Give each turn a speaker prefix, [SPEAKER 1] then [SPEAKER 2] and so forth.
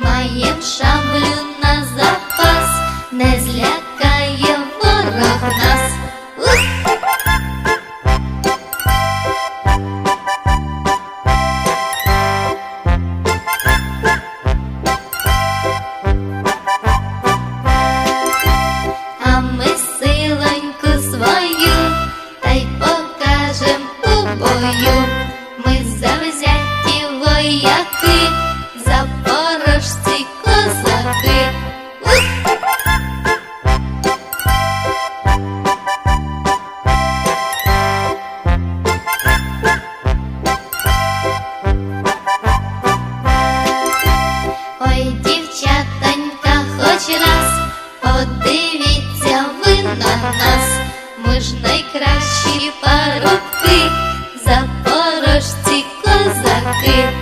[SPEAKER 1] маєм шаблю на запас, не злякає ворог нас. А ми силоньку свою та й покажем у бою. Найкращі парубки, запорожці козаки.